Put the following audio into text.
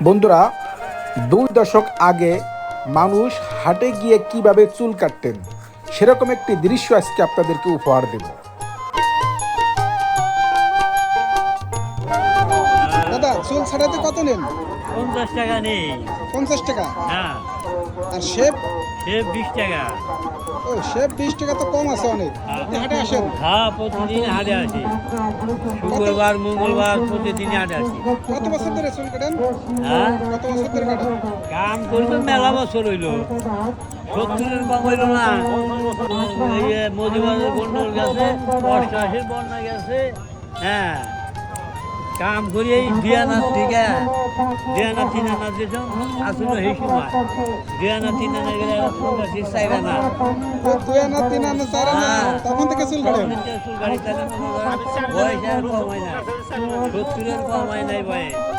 বন্ধুরা দুই দশক আগে মানুষ হাটে গিয়ে কীভাবে চুল কাটতেন সেরকম একটি দৃশ্য আজকে আপনাদেরকে উপহার দেব। দাদা চুল ছাড়াতে কত নেন? পঞ্চাশ টাকা নেই। পঞ্চাশ টাকা? হ্যাঁ। আর শেপ সে বিশ টাকা। ও শেপ বিশ টাকা তো কম আছে অনেক। আপনি হাটে আসেন? হ্যাঁ প্রতিদিন হাটে আসি। শুক্রবার মঙ্গলবার প্রতিদিন হাটে আসি। কত বছর ধরে চুল কাটেন হ্যাঁ? কত বছর ধরে কাটেন? কাম করবে মেলা বছর হইল। সত্তরের কম হইল না। মধুবাজার বন্যার গেছে অষ্টআশির বন্যা গেছে। হ্যাঁ। কাম করি এই দিয়ানার থেকে দিয়ানা তিনানা যেসব আসলে সেই সময়। দিয়ানা তিনানা গেলে গাছি চাইবে না তো দুই আনা তিন আনা চার আনা হ্যাঁ। তখন থেকে চুল কাটেন চুল গাড়ি চালানো বয়স আর না সত্তরের কমায় নাই বয়স।